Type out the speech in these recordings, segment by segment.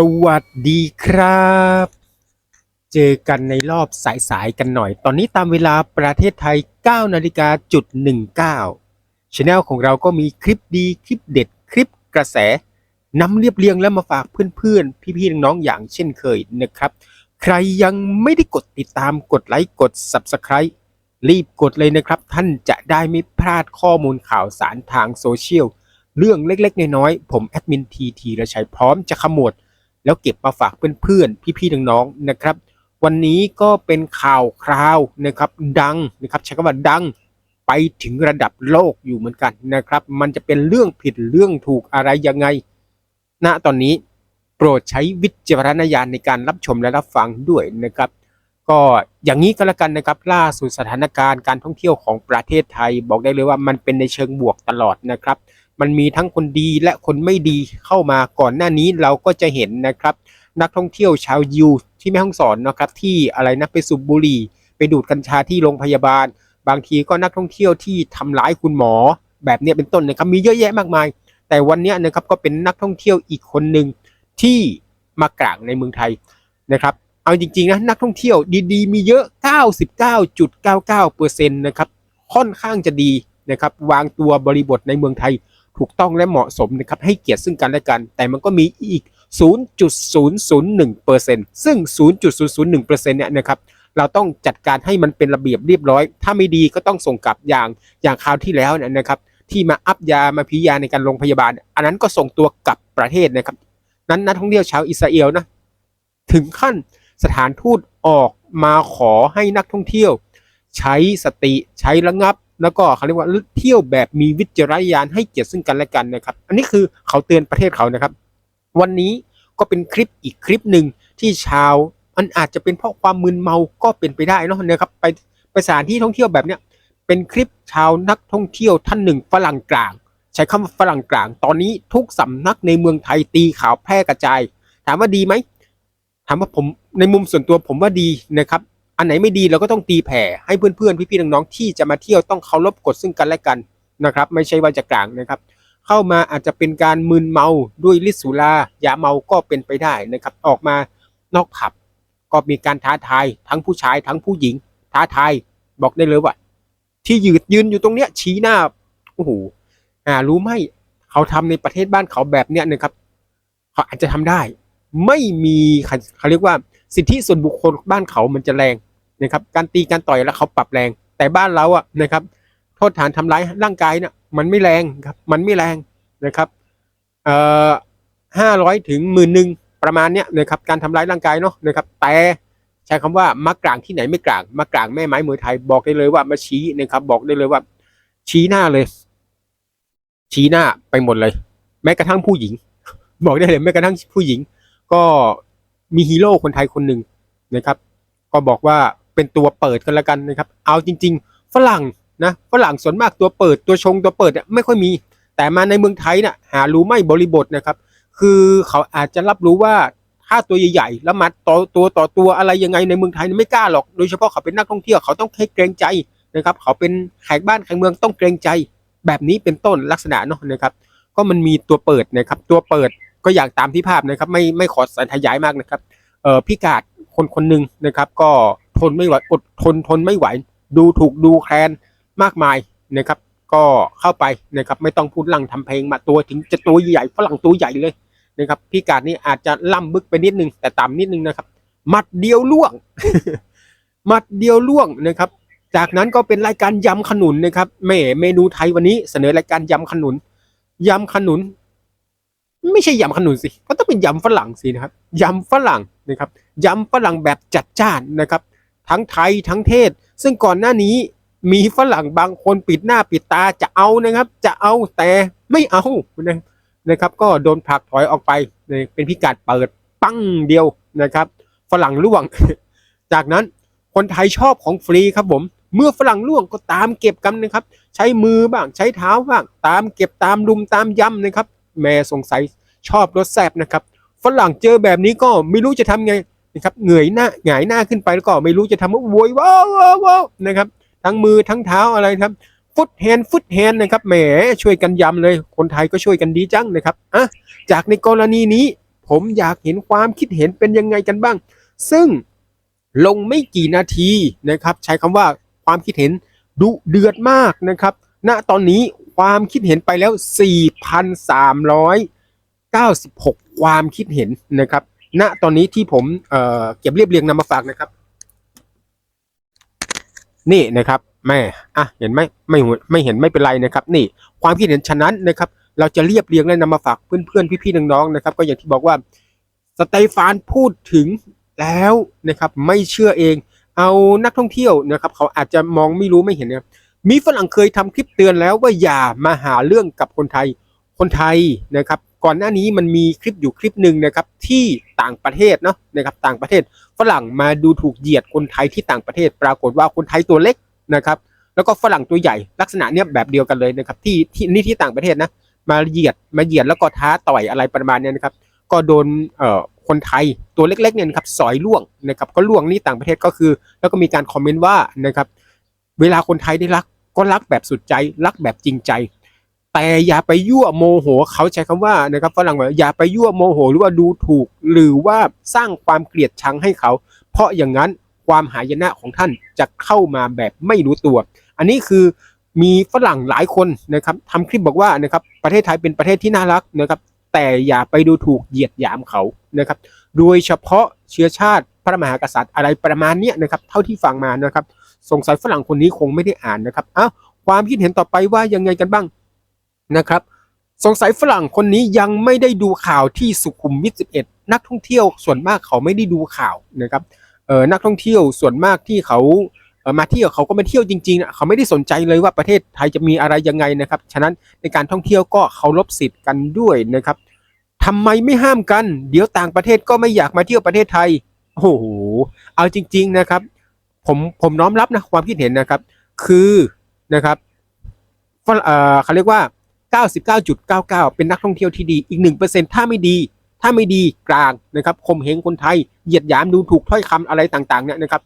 สวัสดีครับ เจอกันในรอบสายๆกันหน่อย ตอนนี้ตามเวลาประเทศไทย 9นาฬิกาจุด19ช anel ของเราก็มีคลิปดี คลิปเด็ด คลิปกระแสนำเรียบเรียงแล้วมาฝากเพื่อนๆ พี่ๆ น้องๆ อย่างเช่นเคยนะครับ ใครยังไม่ได้กดติดตามกดไลค์กด Subscribe รีบกดเลยนะครับ ท่านจะได้ไม่พลาดข้อมูลข่าวสารทางโซเชียลเรื่องเล็กๆ น้อยๆ ผมแอดมินทีทีและชัยพร้อมจะขมวด แล้วเก็บมาฝากเพื่อนๆ พี่ๆ น้องๆ นะครับ วันนี้ก็เป็นข่าวคราวนะครับดังนะครับใช้คำว่าดังไปถึงระดับโลกอยู่เหมือนกันนะครับ มันจะเป็นเรื่องผิดเรื่องถูกอะไรยังไง ณ ตอนนี้โปรดใช้วิจารณญาณในการรับชมและรับฟังด้วยนะครับ ก็อย่างนี้ก็แล้วกันนะครับ ล่าสุดสถานการณ์การท่องเที่ยวของประเทศไทย บอกได้เลยว่ามันเป็นในเชิงบวกตลอดนะครับ มันมีทั้งคนดีและคนไม่ดีเข้ามาก่อนหน้านี้เราก็จะเห็นนะครับ นักท่องเที่ยวชาวยิวที่แม่ฮ่องสอนนะครับ ที่อะไรนะไปสูบบุหรี่ ไปดูดกัญชาที่โรงพยาบาล บางทีก็นักท่องเที่ยวที่ทำร้ายคุณหมอ แบบเนี้ยเป็นต้นนะครับมีเยอะแยะมากมาย แต่วันนี้นะครับก็เป็นนักท่องเที่ยวอีกคนหนึ่งที่มากลางในเมืองไทยนะครับเอาจริงๆนะนักท่องเที่ยวดีๆมีเยอะ 99.99%นะครับค่อนข้างจะดีนะครับวางตัวบริบทในเมืองไทย ถูกต้องและเหมาะสมนะครับให้เกียรติซึ่งกันและกัน แต่มันก็มีอีก 0.001%ซึ่ง 0.001%เนี่ยนะครับเราต้องจัดการให้มันเป็นระเบียบเรียบร้อย ถ้าไม่ดีก็ต้องส่งกลับอย่างอย่างคราวที่แล้วเนี่ยนะครับ ที่มาอัพยามาพิยาในการโรงพยาบาล อันนั้นก็ส่งตัวกลับประเทศนะครับ นั้นนักท่องเที่ยวชาวอิสราเอลนะถึงขั้นสถานทูตออกมาขอให้นักท่องเที่ยว ใช้สติใช้ระงับ แล้วก็เขาเรียกว่าเที่ยวแบบมีวิจารณญาณให้เกียรติซึ่งกันและกันนะครับ อันนี้คือเขาเตือนประเทศเขานะครับ วันนี้ก็เป็นคลิปอีกคลิปหนึ่งที่ชาวมันอาจจะเป็นเพราะความมึนเมาก็เป็นไปได้เนอะนะครับไปไปสถานที่ท่องเที่ยวแบบเนี้ยเป็นคลิปชาวนักท่องเที่ยวท่านหนึ่งฝรั่งกลาง ใช้คำว่าฝรั่งกลาง ตอนนี้ทุกสำนักในเมืองไทยตีข่าวแพร่กระจาย ถามว่าดีไหมถามว่าผมในมุมส่วนตัวผมว่าดีนะครับ อันไหนไม่ดีเราก็ต้องตีแผ่ให้เพื่อนๆ พี่ๆ น้องๆ ที่จะมาเที่ยวต้องเคารพกฎซึ่งกันและกันนะครับ ไม่ใช่ว่าจะกลางนะครับ เข้ามาอาจจะเป็นการมึนเมาด้วยฤทธิ์สุรายาเมาก็เป็นไปได้นะครับ ออกมานอกผับก็มีการท้าทายทั้งผู้ชายทั้งผู้หญิง ท้าทายบอกได้เลยว่า ที่ยืดยืนอยู่ตรงเนี้ยชี้หน้าโอ้โหอ่ารู้ไหมเขาทำในประเทศบ้านเขาแบบเนี้ยนะครับ เขาอาจจะทำได้ ไม่มีเขาเรียกว่า สิทธิส่วนบุคคลบ้านเขามันจะแรงนะครับ การตีการต่อยแล้วเขาปรับแรง แต่บ้านเราอะนะครับ โทษฐานทำร้ายร่างกายเนี่ยมันไม่แรงครับ มันไม่แรงนะครับเอ่อห้าร้อยถึงหมื่นหนึ่งประมาณเนี้ยนะครับ การทำร้ายร่างกายเนาะนะครับ แต่ใช้คำว่ามากลางที่ไหนไม่กลางมากลางแม่ไม้มวยไทยบอกได้เลยว่ามาชี้นะครับ บอกได้เลยว่า ชี้หน้าเลย ชี้หน้าไปหมดเลย แม้กระทั่งผู้หญิง บอกได้เลยแม้กระทั่งผู้หญิง ก็ มีฮีโร่คนไทยคนหนึ่งนะครับ ก็บอกว่าเป็นตัวเปิดกันละกันนะครับ เอาจริง ๆ ฝรั่งนะฝรั่งส่วนมากตัวเปิดตัวชงตัวเปิดเนี่ยไม่ค่อยมี แต่มาในเมืองไทยเนี่ยหารู้ไม่บริบทนะครับ คือเขาอาจจะรับรู้ว่าถ้าตัวใหญ่ๆแล้วมาต่อตัวต่อตัวอะไรยังไงในเมืองไทยไม่กล้าหรอกโดยเฉพาะเขาเป็นนักท่องเที่ยวเขาต้องให้เกรงใจนะครับ เขาเป็นแขกบ้านแขกเมืองต้องเกรงใจ แบบนี้เป็นต้นลักษณะเนาะนะครับ ก็มันมีตัวเปิดนะครับ ตัวเปิด ก็อยางตามที่ภาพนะครับ ไม่ไม่ขอสายขยายมากนะครับเอ่อพิกาดคนคนหนึ่งนะครับ ก็ทนไม่ไหวอดทนทนไม่ไหว ดูถูกดูแคลนมากมายนะครับ ก็เข้าไปนะครับ ไม่ต้องพูดลังทำเพลงมาตัวถึงจะตัวใหญ่ฝรั่งตัวใหญ่เลยนะครับ พิกาดนี่อาจจะล่ำบึกไปนิดนึงแต่ต่ำนิดนึงนะครับหมัดเดียวล่วงหมัดเดียวล่วงนะครับ จากนั้นก็เป็นรายการยำขนุนนะครับแม่เมนูไทยวันนี้เสนอรายการยำขนุนยำขนุน ไม่ใช่ยำขนุนสิก็ต้องเป็นยำฝรั่งสินะครับยำฝรั่งนะครับยำฝรั่งแบบจัดจ้านนะครับ ทั้งไทยทั้งเทศ ซึ่งก่อนหน้านี้มีฝรั่งบางคนปิดหน้าปิดตาจะเอานะครับ จะเอาแต่ไม่เอานะนะครับ ก็โดนผลักถอยออกไปเป็นพิกัดเปิดปั้งเดียวนะครับ ฝรั่งล่วง จากนั้นคนไทยชอบของฟรีครับผม เมื่อฝรั่งล่วงก็ตามเก็บกันนะครับ ใช้มือบ้างใช้เท้าบ้างตามเก็บตามลุมตามยำนะครับ แม่สงสัยชอบรสแซบนะครับฝรั่งเจอแบบนี้ก็ไม่รู้จะทำไงนะครับเหนื่อยหน้าหงายหน้าขึ้นไปแล้วก็ไม่รู้จะทำว่าโวยว้าวว้าวว้าวนะครับทั้งมือทั้งเท้าอะไรครับฟุตแฮนฟุตแฮนนะครับแหมช่วยกันยำเลย คนไทยก็ช่วยกันดีจังนะครับอะจากในกรณีนี้ ผมอยากเห็นความคิดเห็นเป็นยังไงกันบ้าง ซึ่งลงไม่กี่นาทีนะครับ ใช้คำว่าความคิดเห็นดุเดือดมากนะครับ ณตอนนี้ความคิดเห็นไปแล้ว 4,396 ความคิดเห็นนะครับ ณตอนนี้ที่ผมเเก็บเรียบเรียงนำมาฝากนะครับ นี่นะครับแม่อะเห็นไหมไม่ไม่เห็นไม่เป็นไรนะครับ นี่ความคิดเห็นฉะนั้นนะครับ เราจะเรียบเรียงและนำมาฝากเพื่อนๆพี่ๆน้องๆนะครับ ก็อย่างที่บอกว่าสเตฟานพูดถึงแล้วนะครับ ไม่เชื่อเอง เอานักท่องเที่ยวนะครับ เขาอาจจะมองไม่รู้ไม่เห็นนะครับ มีฝรั่งเคยทำคลิปเตือนแล้วว่าอย่ามาหาเรื่องกับคนไทย คนไทยนะครับ ก่อนหน้านี้มันมีคลิปอยู่คลิปหนึ่งนะครับที่ต่างประเทศเนาะนะครับต่างประเทศฝรั่งมาดูถูกเหยียดคนไทยที่ต่างประเทศ ปรากฏว่าคนไทยตัวเล็กนะครับแล้วก็ฝรั่งตัวใหญ่ลักษณะเนี้ยแบบเดียวกันเลยนะครับที่ที่นี่ที่ต่างประเทศนะมาเหยียดมาเหยียดแล้วก็ท้าต่อยอะไรประมาณเนี้ยนะครับ ก็โดนเอ่อคนไทยตัวเล็กๆเนี่ยนะครับสอยล่วงนะครับก็ล่วงนี่ต่างประเทศก็คือ แล้วก็มีการคอมเมนต์ว่านะครับเวลาคนไทยได้รัก ก็รักแบบสุดใจ รักแบบจริงใจ แต่อย่าไปยั่วโมโห เขาใช้คำว่านะครับฝรั่งว่าอย่าไปยั่วโมโหหรือว่าดูถูก หรือว่าสร้างความเกลียดชังให้เขา เพราะอย่างนั้นความหายนะของท่านจะเข้ามาแบบไม่รู้ตัว อันนี้คือมีฝรั่งหลายคนนะครับทำคลิปบอกว่านะครับประเทศไทยเป็นประเทศที่น่ารักนะครับ แต่อย่าไปดูถูกเหยียดหยามเขานะครับ โดยเฉพาะเชื้อชาติพระมหากษัตริย์อะไรประมาณนี้นะครับ เท่าที่ฟังมานะครับ สงสัยฝรั่งคนนี้คงไม่ได้อ่านนะครับอ้าวความคิดเห็นต่อไปว่ายังไงกันบ้างนะครับ สงสัยฝรั่งคนนี้ยังไม่ได้ดูข่าวที่สุขุมวิท 11 นักท่องเที่ยวส่วนมากเขาไม่ได้ดูข่าวนะครับเออนักท่องเที่ยวส่วนมากที่เขาเออมาเที่ยวเขาก็มาเที่ยวจริงๆนะเขาไม่ได้สนใจเลยว่าประเทศไทยจะมีอะไรยังไงนะครับ ฉะนั้นในการท่องเที่ยวก็เคารพสิทธิ์กันด้วยนะครับทำไมไม่ห้ามกัน เดี๋ยวต่างประเทศก็ไม่อยากมาเที่ยวประเทศไทย โอ้โห เอาจริง ๆนะครับ ผมผมน้อมรับนะความคิดเห็นนะครับ คือนะครับฝรั่งเอ่อเขาเรียกว่า99.99 เป็นนักท่องเที่ยวที่ดี อีก 1%ถ้าไม่ดี ถ้าไม่ดีกลางนะครับข่มเหงคนไทย เหยียดหยามดูถูกถ้อยคำอะไรต่างๆเนี่ยนะครับ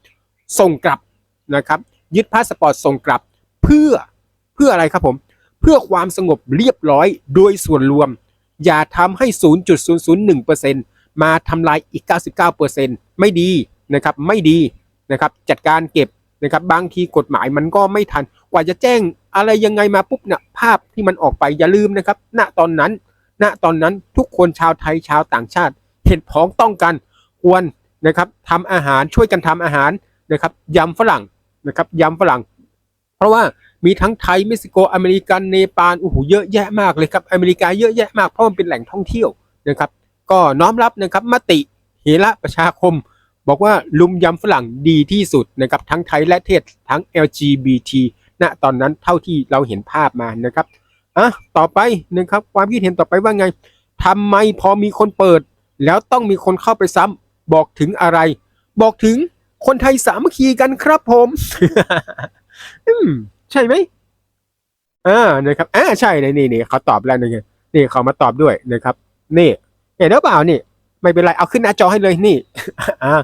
ส่งกลับนะครับ ยึดพาสปอร์ตส่งกลับ เพื่อ เพื่ออะไรครับผม เพื่อความสงบเรียบร้อยโดยส่วนรวม อย่าทำให้ 0.001%มาทำลายอีก 99%ไม่ดีนะครับ ไม่ดี นะครับจัดการเก็บนะครับบางทีกฎหมายมันก็ไม่ทัน กว่าจะแจ้งอะไรยังไงมาปุ๊บเนี่ยภาพที่มันออกไปอย่าลืมนะครับ ณตอนนั้น ณตอนนั้นทุกคนชาวไทยชาวต่างชาติ เห็นพ้องต้องกันควรนะครับทำอาหารช่วยกันทำอาหารนะครับยำฝรั่งนะครับยำฝรั่ง เพราะว่ามีทั้งไทยเม็กซิโกอเมริกันเนปาลโอ้โหเยอะแยะมากเลยครับอเมริกาเยอะแยะมากเพราะมันเป็นแหล่งท่องเที่ยวนะครับ ก็น้อมรับนะครับมติเฮระประชาคม บอกว่าลุมยำฝรั่งดีที่สุดนะครับทั้งไทยและเทศทั้ง LGBT ณตอนนั้นเท่าที่เราเห็นภาพมานะครับอะต่อไปนะครับความคิดเห็นต่อไปว่าไงทำไมพอมีคนเปิด แล้วต้องมีคนเข้าไปซ้ำบอกถึงอะไร บอกถึงคนไทยสามัคคีกันครับผมอืมใช่ไหมอ่านะครับอ่าใช่เลยนี่นี่เขาตอบแล้วนี่นี่เขามาตอบด้วยนะครับ นี่เห็นหรือเปล่านี่ ไม่เป็นไรเอาขึ้นหน้าจอให้เลยนี่อ่า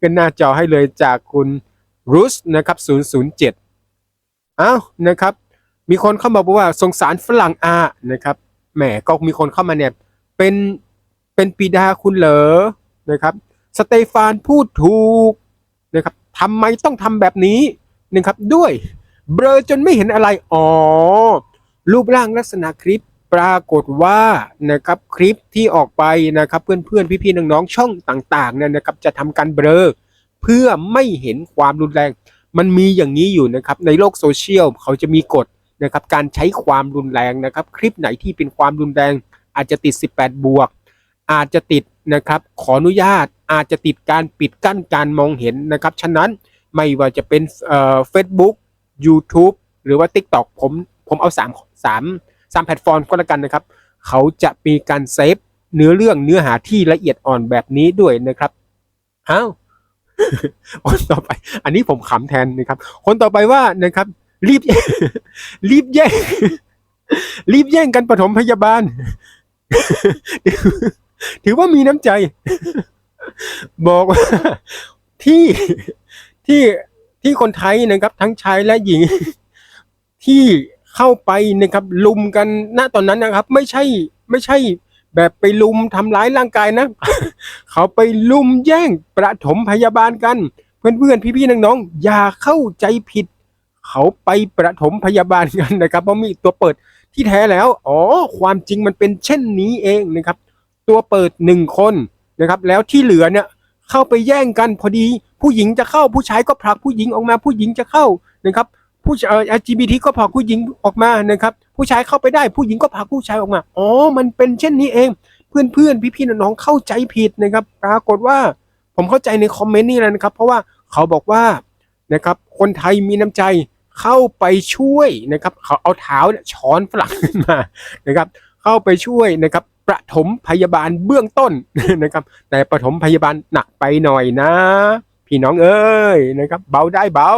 ขึ้นหน้าจอให้เลยจากคุณรูสนะครับ007อ้าวนะครับ มีคนเข้ามาบอกว่าสงสารฝรั่งอานะครับแหมก็มีคนเข้ามาเนี่ยเป็นเป็นปีดาคุณเหรอนะครับสเตฟานพูดถูกนะครับทำไมต้องทำแบบนี้นะครับด้วยเบลอจนไม่เห็นอะไร อ๋อ รูปร่างลักษณะคลิป ปรากฏว่านะครับคลิปที่ออกไปนะครับเพื่อนๆพี่ๆน้องๆช่องต่างๆเนี่ยนะครับจะทำการเบลอเพื่อไม่เห็นความรุนแรง มันมีอย่างนี้อยู่นะครับในโลกโซเชียลเขาจะมีกฎนะครับการใช้ความรุนแรงนะครับ คลิปไหนที่เป็นความรุนแรง อาจจะติด 18 บวก อาจจะติดนะครับขออนุญาตอาจจะติดการปิดกั้นการมองเห็นนะครับ ฉะนั้นไม่ว่าจะเป็นเอ่อ Facebook YouTube หรือว่า TikTok ผมผมเอา3 3 3แพลตฟอร์มก็แล้วกันนะครับ เขาจะมีการเซฟเนื้อเรื่องเนื้อหาที่ละเอียดอ่อนแบบนี้ด้วยนะครับอ้าวคนต่อไป อันนี้ผมขำแทนนะครับ คนต่อไปว่านะครับ รีบ รีบแย่งรีบแย่งกันปฐมพยาบาล ถือว่ามีน้ำใจ บอกว่าที่ที่ที่คนไทยนะครับ ทั้งชายและหญิง ที่ เข้าไปนะครับลุมกันณตอนนั้นนะครับ ไม่ใช่ไม่ใช่แบบไปลุมทำร้ายร่างกายนะ เขาไปลุมแย่งประถมพยาบาลกัน เพื่อนๆพี่ๆน้องๆอย่าเข้าใจผิด เขาไปประถมพยาบาลกันนะครับเพราะมีตัวเปิดที่แท้แล้วอ๋อความจริงมันเป็นเช่นนี้เองนะครับ ตัวเปิดหนึ่งคนนะครับ แล้วที่เหลือเนี่ยเข้าไปแย่งกันพอดี ผู้หญิงจะเข้าผู้ชายก็ผลักผู้หญิงออกมาผู้หญิงจะเข้านะครับ ผู้ชายเอ่อ LGBT ก็ผลักผู้หญิงออกมานะครับ ผู้ชายเข้าไปได้ผู้หญิงก็ผลักผู้ชายออกมา อ๋อ มันเป็นเช่นนี้เอง เพื่อนๆพี่ๆน้องๆเข้าใจผิดนะครับ ปรากฏว่าผมเข้าใจในคอมเมนต์นี่แหละนะครับ เพราะว่าเขาบอกว่านะครับ คนไทยมีน้ำใจเข้าไปช่วยนะครับ เขาเอาเท้าเนี่ยช้อนฝรั่งขึ้นมานะครับ เข้าไปช่วยนะครับประถมพยาบาลเบื้องต้นนะครับ แต่ประถมพยาบาลหนักไปหน่อยนะ พี่น้องเอ้ยนะครับ เบาได้เบา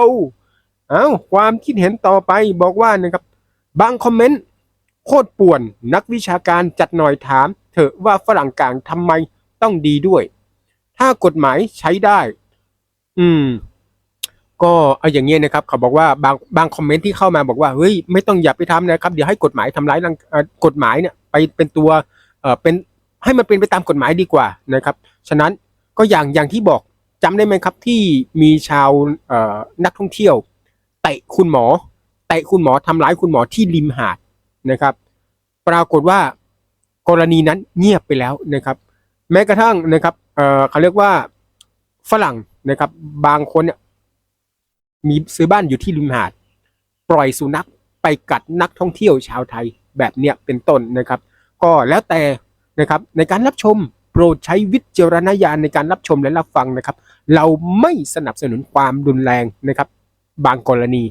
เอาความคิดเห็นต่อไปบอกว่านะครับบางคอมเมนต์โคตรป่วนนักวิชาการจัดหน่อยถาม เถอะว่าฝรั่งกลางทำไมต้องดีด้วย ถ้ากฎหมายใช้ได้ อืม ก็เอาอย่างเงี้ยนะครับ เขาบอกว่าบางบางคอมเมนต์ที่เข้ามาบอกว่าเฮ้ยไม่ต้องอย่าไปทำนะครับ เดี๋ยวให้กฎหมายทำร้ายร่างกฎหมายเนี่ย ไปเป็นตัวเอ่อเป็นให้มันเป็นไปตามกฎหมายดีกว่านะครับ ฉะนั้นก็อย่างอย่างที่บอกจำได้ไหมครับที่มีชาวเอ่อนักท่องเที่ยว เตะคุณหมอเตะคุณหมอทำร้ายคุณหมอที่ริมหาดนะครับ ปรากฏว่ากรณีนั้นเงียบไปแล้วนะครับ แม้กระทั่งนะครับเออเขาเรียกว่าฝรั่งนะครับ บางคนเนี่ยมีซื้อบ้านอยู่ที่ริมหาด ปล่อยสุนัขไปกัดนักท่องเที่ยวชาวไทยแบบเนี้ยเป็นต้นนะครับ ก็แล้วแต่นะครับในการรับชมโปรดใช้วิจารณญาณในการรับชมและรับฟังนะครับ เราไม่สนับสนุนความรุนแรงนะครับ บางกรณี